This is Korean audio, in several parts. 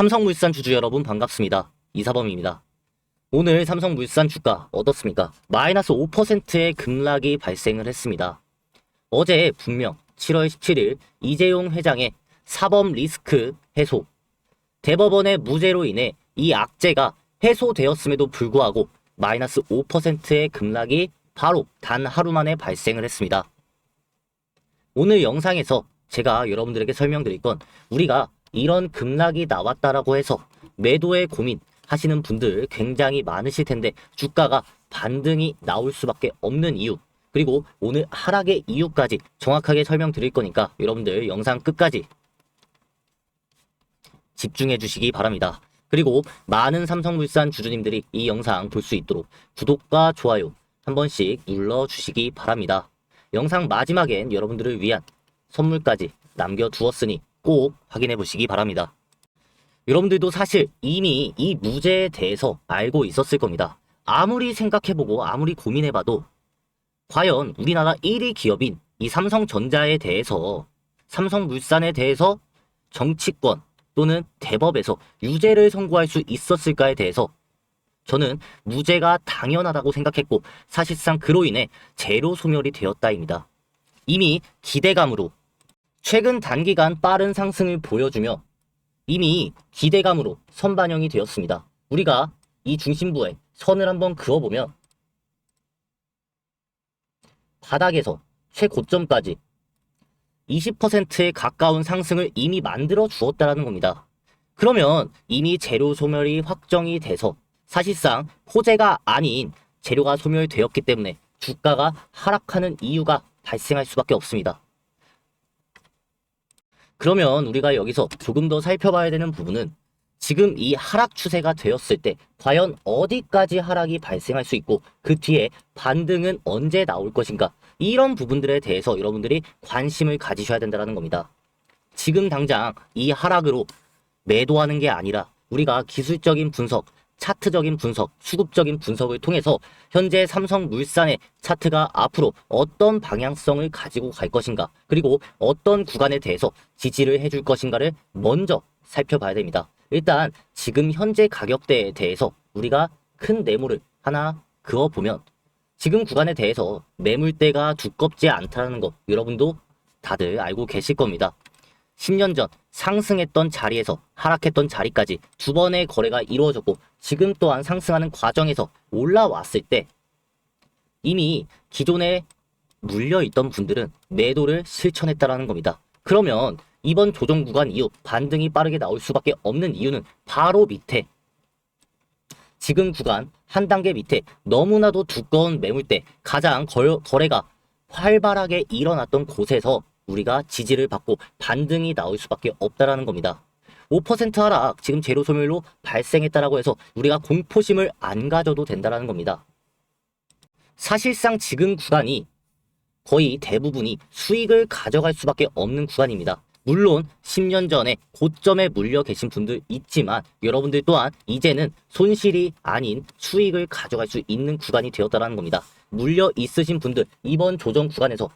삼성물산 주주 여러분 반갑습니다. 이사범입니다. 오늘 삼성물산 주가 어떻습니까? 마이너스 5%의 급락이 발생을 했습니다. 어제 분명 7월 17일 이재용 회장의 사법 리스크 해소, 대법원의 무죄로 인해 이 악재가 해소되었음에도 불구하고 마이너스 5%의 급락이 바로 단 하루 만에 발생을 했습니다. 오늘 영상에서 제가 여러분들에게 설명드릴 건 우리가 이런 급락이 나왔다라고 해서 매도에 고민 하시는 분들 굉장히 많으실 텐데 주가가 반등이 나올 수밖에 없는 이유 그리고 오늘 하락의 이유까지 정확하게 설명드릴 거니까 여러분들 영상 끝까지 집중해 주시기 바랍니다. 그리고 많은 삼성물산 주주님들이 이 영상 볼 수 있도록 구독과 좋아요 한 번씩 눌러 주시기 바랍니다. 영상 마지막엔 여러분들을 위한 선물까지 남겨두었으니 꼭 확인해 보시기 바랍니다. 여러분들도 사실 이미 이 무죄에 대해서 알고 있었을 겁니다. 아무리 생각해보고 아무리 고민해봐도 과연 우리나라 1위 기업인 이 삼성전자에 대해서 삼성물산에 대해서 정치권 또는 대법에서 유죄를 선고할 수 있었을까에 대해서 저는 무죄가 당연하다고 생각했고 사실상 그로 인해 재료 소멸이 되었다입니다. 이미 기대감으로 최근 단기간 빠른 상승을 보여주며 이미 기대감으로 선반영이 되었습니다. 우리가 이 중심부에 선을 한번 그어보면 바닥에서 최고점까지 20%에 가까운 상승을 이미 만들어 주었다라는 겁니다. 그러면 이미 재료 소멸이 확정이 돼서 사실상 호재가 아닌 재료가 소멸되었기 때문에 주가가 하락하는 이유가 발생할 수밖에 없습니다. 그러면 우리가 여기서 조금 더 살펴봐야 되는 부분은 지금 이 하락 추세가 되었을 때 과연 어디까지 하락이 발생할 수 있고 그 뒤에 반등은 언제 나올 것인가 이런 부분들에 대해서 여러분들이 관심을 가지셔야 된다는 겁니다. 지금 당장 이 하락으로 매도하는 게 아니라 우리가 기술적인 분석, 차트적인 분석, 수급적인 분석을 통해서 현재 삼성물산의 차트가 앞으로 어떤 방향성을 가지고 갈 것인가, 그리고 어떤 구간에 대해서 지지를 해줄 것인가를 먼저 살펴봐야 됩니다. 일단 지금 현재 가격대에 대해서 우리가 큰 네모를 하나 그어보면 지금 구간에 대해서 매물대가 두껍지 않다는 거 여러분도 다들 알고 계실 겁니다. 10년 전 상승했던 자리에서 하락했던 자리까지 두 번의 거래가 이루어졌고 지금 또한 상승하는 과정에서 올라왔을 때 이미 기존에 물려있던 분들은 매도를 실천했다라는 겁니다. 그러면 이번 조정 구간 이후 반등이 빠르게 나올 수밖에 없는 이유는 바로 밑에 지금 구간 한 단계 밑에 너무나도 두꺼운 매물대 가장 거, 거래가 활발하게 일어났던 곳에서 우리가 지지를 받고 반등이 나올 수밖에 없다라는 겁니다. 5% 하락 지금 재료 소멸로 발생했다라고 해서 우리가 공포심을 안 가져도 된다라는 겁니다. 사실상 지금 구간이 거의 대부분이 수익을 가져갈 수밖에 없는 구간입니다. 물론 10년 전에 고점에 물려 계신 분들 있지만 여러분들 또한 이제는 손실이 아닌 수익을 가져갈 수 있는 구간이 되었다는 겁니다. 물려 있으신 분들 이번 조정 구간에서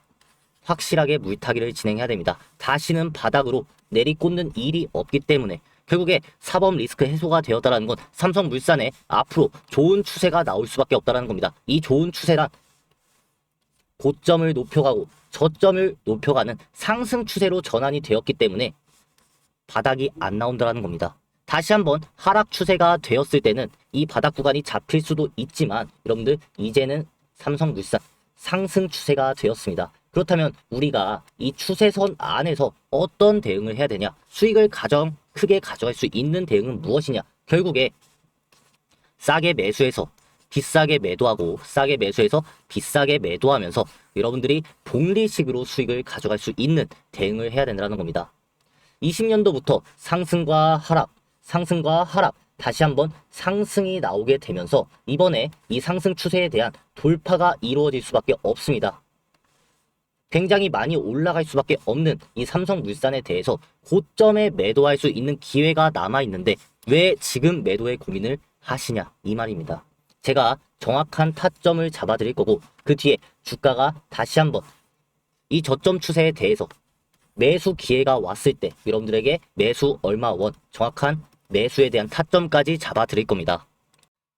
확실하게 물타기를 진행해야 됩니다. 다시는 바닥으로 내리꽂는 일이 없기 때문에 결국에 사법 리스크 해소가 되었다는 건 삼성물산에 앞으로 좋은 추세가 나올 수밖에 없다는 겁니다. 이 좋은 추세란 고점을 높여가고 저점을 높여가는 상승 추세로 전환이 되었기 때문에 바닥이 안 나온다는 겁니다. 다시 한번 하락 추세가 되었을 때는 이 바닥 구간이 잡힐 수도 있지만 여러분들 이제는 삼성물산 상승 추세가 되었습니다. 그렇다면 우리가 이 추세선 안에서 어떤 대응을 해야 되냐? 수익을 가장 크게 가져갈 수 있는 대응은 무엇이냐? 결국에 싸게 매수해서 비싸게 매도하고 싸게 매수해서 비싸게 매도하면서 여러분들이 복리식으로 수익을 가져갈 수 있는 대응을 해야 된다는 겁니다. 20년도부터 상승과 하락, 상승과 하락, 다시 한번 상승이 나오게 되면서 이번에 이 상승 추세에 대한 돌파가 이루어질 수밖에 없습니다. 굉장히 많이 올라갈 수밖에 없는 이 삼성물산에 대해서 고점에 매도할 수 있는 기회가 남아 있는데 왜 지금 매도에 고민을 하시냐 이 말입니다. 제가 정확한 타점을 잡아 드릴 거고 그 뒤에 주가가 다시 한번 이 저점 추세에 대해서 매수 기회가 왔을 때 여러분들에게 매수 얼마 원 정확한 매수에 대한 타점까지 잡아 드릴 겁니다.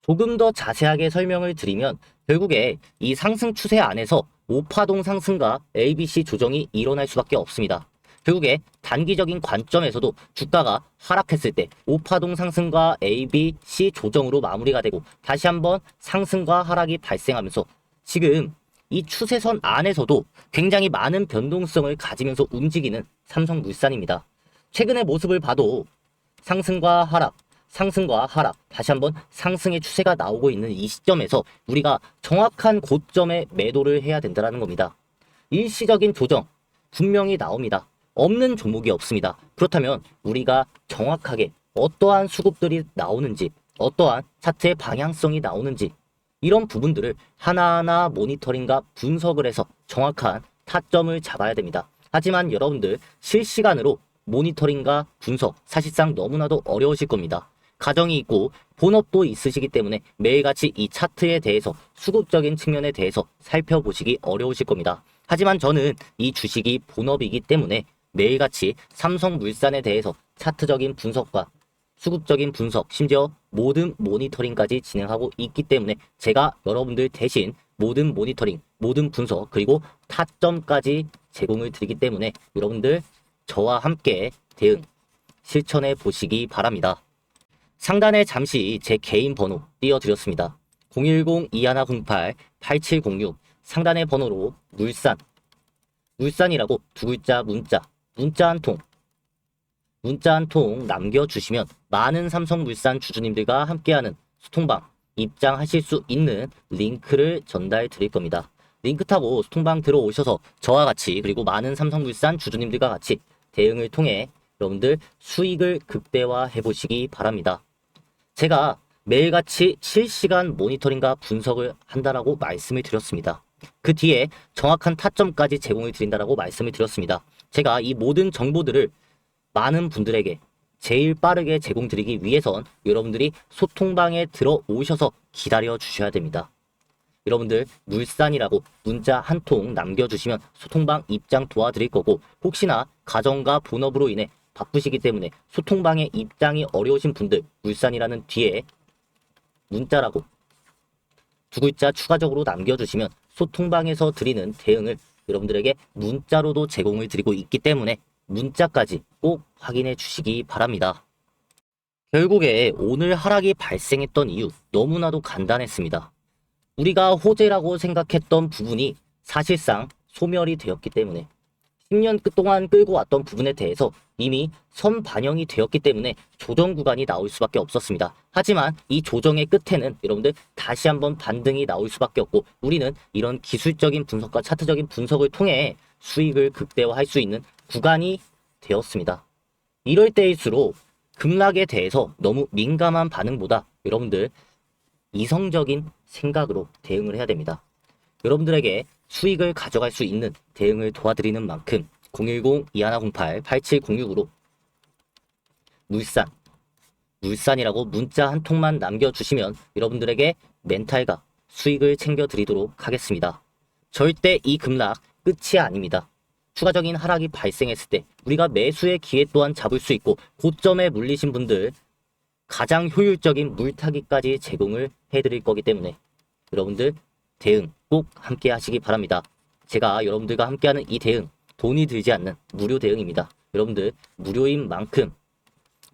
조금 더 자세하게 설명을 드리면 결국에 이 상승 추세 안에서 5파동 상승과 ABC 조정이 일어날 수밖에 없습니다. 결국에 단기적인 관점에서도 주가가 하락했을 때 5파동 상승과 ABC 조정으로 마무리가 되고 다시 한번 상승과 하락이 발생하면서 지금 이 추세선 안에서도 굉장히 많은 변동성을 가지면서 움직이는 삼성물산입니다. 최근의 모습을 봐도 상승과 하락, 상승과 하락, 다시 한번 상승의 추세가 나오고 있는 이 시점에서 우리가 정확한 고점에 매도를 해야 된다는 겁니다. 일시적인 조정 분명히 나옵니다. 없는 종목이 없습니다. 그렇다면 우리가 정확하게 어떠한 수급들이 나오는지, 어떠한 차트의 방향성이 나오는지 이런 부분들을 하나하나 모니터링과 분석을 해서 정확한 타점을 잡아야 됩니다. 하지만 여러분들 실시간으로 모니터링과 분석 사실상 너무나도 어려우실 겁니다. 가정이 있고 본업도 있으시기 때문에 매일같이 이 차트에 대해서 수급적인 측면에 대해서 살펴보시기 어려우실 겁니다. 하지만 저는 이 주식이 본업이기 때문에 매일같이 삼성물산에 대해서 차트적인 분석과 수급적인 분석, 심지어 모든 모니터링까지 진행하고 있기 때문에 제가 여러분들 대신 모든 모니터링, 모든 분석, 그리고 타점까지 제공을 드리기 때문에 여러분들 저와 함께 대응 실천해 보시기 바랍니다. 상단에 잠시 제 개인 번호 띄워드렸습니다. 010-2108-8706 상단의 번호로 물산 물산이라고 두 글자 문자 문자 한 통 문자 한 통 남겨주시면 많은 삼성물산 주주님들과 함께하는 소통방 입장하실 수 있는 링크를 전달 드릴 겁니다. 링크 타고 소통방 들어오셔서 저와 같이 그리고 많은 삼성물산 주주님들과 같이 대응을 통해 여러분들 수익을 극대화해 보시기 바랍니다. 제가 매일같이 실시간 모니터링과 분석을 한다라고 말씀을 드렸습니다. 그 뒤에 정확한 타점까지 제공을 드린다라고 말씀을 드렸습니다. 제가 이 모든 정보들을 많은 분들에게 제일 빠르게 제공드리기 위해선 여러분들이 소통방에 들어오셔서 기다려 주셔야 됩니다. 여러분들 물산이라고 문자 한 통 남겨주시면 소통방 입장 도와드릴 거고 혹시나 가정과 본업으로 인해 바쁘시기 때문에 소통방에 입장이 어려우신 분들 물산이라는 뒤에 문자라고 두 글자 추가적으로 남겨주시면 소통방에서 드리는 대응을 여러분들에게 문자로도 제공을 드리고 있기 때문에 문자까지 꼭 확인해 주시기 바랍니다. 결국에 오늘 하락이 발생했던 이유 너무나도 간단했습니다. 우리가 호재라고 생각했던 부분이 사실상 소멸이 되었기 때문에 10년 동안 끌고 왔던 부분에 대해서 이미 선 반영이 되었기 때문에 조정 구간이 나올 수밖에 없었습니다. 하지만 이 조정의 끝에는 여러분들 다시 한번 반등이 나올 수밖에 없고 우리는 이런 기술적인 분석과 차트적인 분석을 통해 수익을 극대화할 수 있는 구간이 되었습니다. 이럴 때일수록 급락에 대해서 너무 민감한 반응보다 여러분들 이성적인 생각으로 대응을 해야 됩니다. 여러분들에게 수익을 가져갈 수 있는 대응을 도와드리는 만큼 010-2108-8706으로 물산, 물산이라고 문자 한 통만 남겨주시면 여러분들에게 멘탈과 수익을 챙겨드리도록 하겠습니다. 절대 이 급락 끝이 아닙니다. 추가적인 하락이 발생했을 때 우리가 매수의 기회 또한 잡을 수 있고 고점에 물리신 분들 가장 효율적인 물타기까지 제공을 해드릴 거기 때문에 여러분들 대응 꼭 함께 하시기 바랍니다. 제가 여러분들과 함께하는 이 대응 돈이 들지 않는 무료 대응입니다. 여러분들 무료인 만큼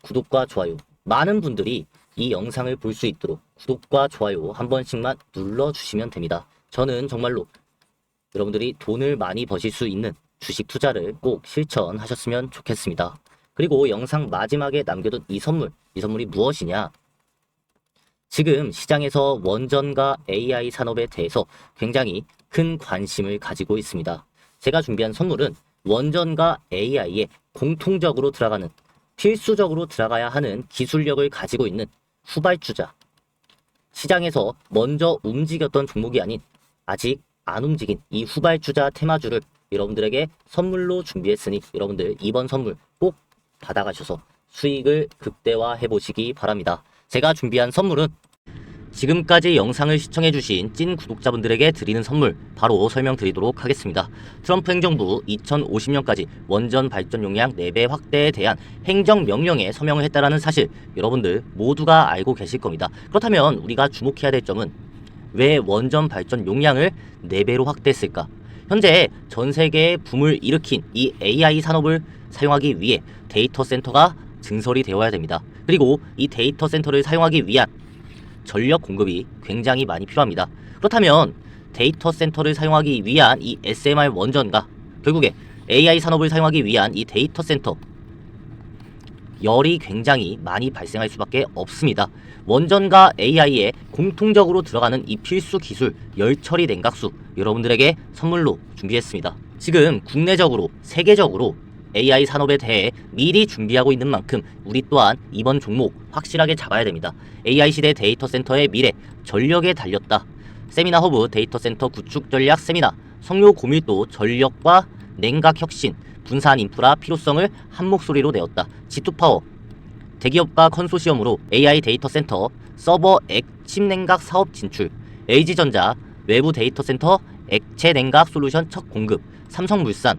구독과 좋아요 많은 분들이 이 영상을 볼 수 있도록 구독과 좋아요 한 번씩만 눌러주시면 됩니다. 저는 정말로 여러분들이 돈을 많이 버실 수 있는 주식 투자를 꼭 실천하셨으면 좋겠습니다. 그리고 영상 마지막에 남겨둔 이 선물, 이 선물이 무엇이냐? 지금 시장에서 원전과 AI 산업에 대해서 굉장히 큰 관심을 가지고 있습니다. 제가 준비한 선물은 원전과 AI에 공통적으로 들어가는 필수적으로 들어가야 하는 기술력을 가지고 있는 후발주자. 시장에서 먼저 움직였던 종목이 아닌 아직 안 움직인 이 후발주자 테마주를 여러분들에게 선물로 준비했으니 여러분들 이번 선물 꼭 받아가셔서 수익을 극대화해 보시기 바랍니다. 제가 준비한 선물은 지금까지 영상을 시청해주신 찐 구독자분들에게 드리는 선물 바로 설명드리도록 하겠습니다. 트럼프 행정부 2050년까지 원전 발전 용량 4배 확대에 대한 행정명령에 서명을 했다라는 사실 여러분들 모두가 알고 계실 겁니다. 그렇다면 우리가 주목해야 될 점은 왜 원전 발전 용량을 4배로 확대했을까? 현재 전 세계에 붐을 일으킨 이 AI 산업을 사용하기 위해 데이터 센터가 증설이 되어야 됩니다. 그리고 이 데이터 센터를 사용하기 위한 전력 공급이 굉장히 많이 필요합니다. 그렇다면 데이터 센터를 사용하기 위한 이 SMR 원전과 결국에 AI 산업을 사용하기 위한 이 데이터 센터 열이 굉장히 많이 발생할 수밖에 없습니다. 원전과 AI에 공통적으로 들어가는 이 필수 기술 열 처리 냉각수 여러분들에게 선물로 준비했습니다. 지금 국내적으로 세계적으로 AI 산업에 대해 미리 준비하고 있는 만큼 우리 또한 이번 종목 확실하게 잡아야 됩니다. AI 시대 데이터 센터의 미래 전력에 달렸다. 세미나 허브 데이터 센터 구축 전략 세미나 성료 고밀도 전력과 냉각 혁신 분산 인프라 필요성을 한 목소리로 내었다. G2파워 대기업과 컨소시엄으로 AI 데이터 센터 서버 액 침 냉각 사업 진출 LG전자 외부 데이터 센터 액체 냉각 솔루션 첫 공급 삼성물산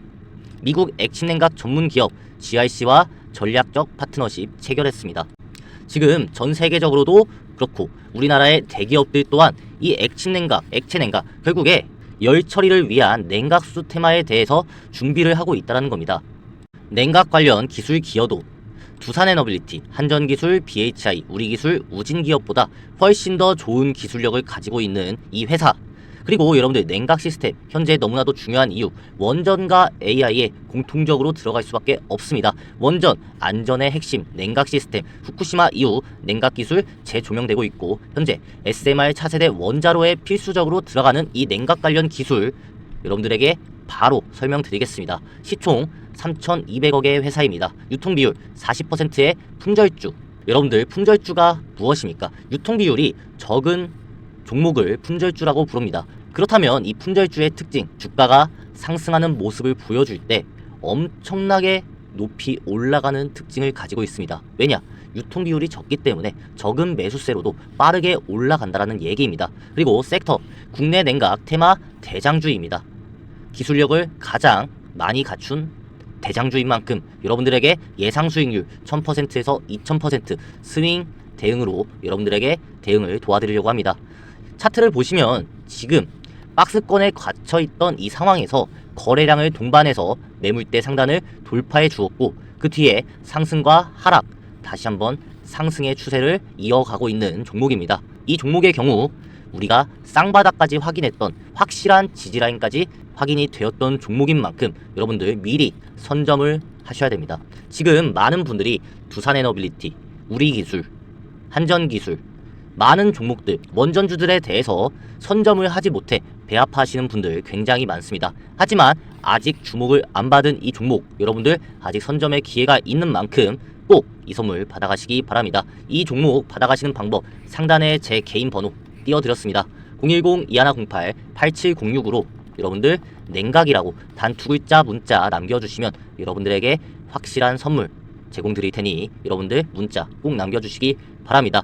미국 액침 냉각 전문 기업 GRC와 전략적 파트너십 체결했습니다. 지금 전 세계적으로도 그렇고 우리나라의 대기업들 또한 이 액침 냉각, 액체 냉각 결국에 열 처리를 위한 냉각수 테마에 대해서 준비를 하고 있다는 겁니다. 냉각 관련 기술 기여도 두산에너빌리티, 한전기술, BHI, 우리기술, 우진기업보다 훨씬 더 좋은 기술력을 가지고 있는 이 회사 그리고 여러분들 냉각 시스템 현재 너무나도 중요한 이유 원전과 AI에 공통적으로 들어갈 수밖에 없습니다. 원전 안전의 핵심 냉각 시스템 후쿠시마 이후 냉각 기술 재조명되고 있고 현재 SMR 차세대 원자로에 필수적으로 들어가는 이 냉각 관련 기술 여러분들에게 바로 설명드리겠습니다. 시총 3,200억의 회사입니다. 유통 비율 40%의 품절주. 여러분들 품절주가 무엇입니까? 유통 비율이 적은 종목을 품절주라고 부릅니다. 그렇다면 이 품절주의 특징, 주가가 상승하는 모습을 보여줄 때 엄청나게 높이 올라가는 특징을 가지고 있습니다. 왜냐? 유통 비율이 적기 때문에 적은 매수세로도 빠르게 올라간다는 얘기입니다. 그리고 섹터, 국내 냉각 테마 대장주입니다. 기술력을 가장 많이 갖춘 대장주인 만큼 여러분들에게 예상 수익률 1000%에서 2000% 스윙 대응으로 여러분들에게 대응을 도와드리려고 합니다. 차트를 보시면 지금 박스권에 갇혀 있던 이 상황에서 거래량을 동반해서 매물대 상단을 돌파해 주었고 그 뒤에 상승과 하락 다시 한번 상승의 추세를 이어가고 있는 종목입니다. 이 종목의 경우 우리가 쌍바닥까지 확인했던 확실한 지지라인까지 확인이 되었던 종목인 만큼 여러분들 미리 선점을 하셔야 됩니다. 지금 많은 분들이 두산에너빌리티, 우리기술, 한전기술 많은 종목들, 원전주들에 대해서 선점을 하지 못해 배합하시는 분들 굉장히 많습니다. 하지만 아직 주목을 안 받은 이 종목 여러분들 아직 선점의 기회가 있는 만큼 꼭 이 선물 받아가시기 바랍니다. 이 종목 받아가시는 방법 상단에 제 개인 번호 띄워드렸습니다. 010-2108-8706으로 여러분들 냉각이라고 단 두 글자 문자 남겨주시면 여러분들에게 확실한 선물 제공드릴 테니 여러분들 문자 꼭 남겨주시기 바랍니다.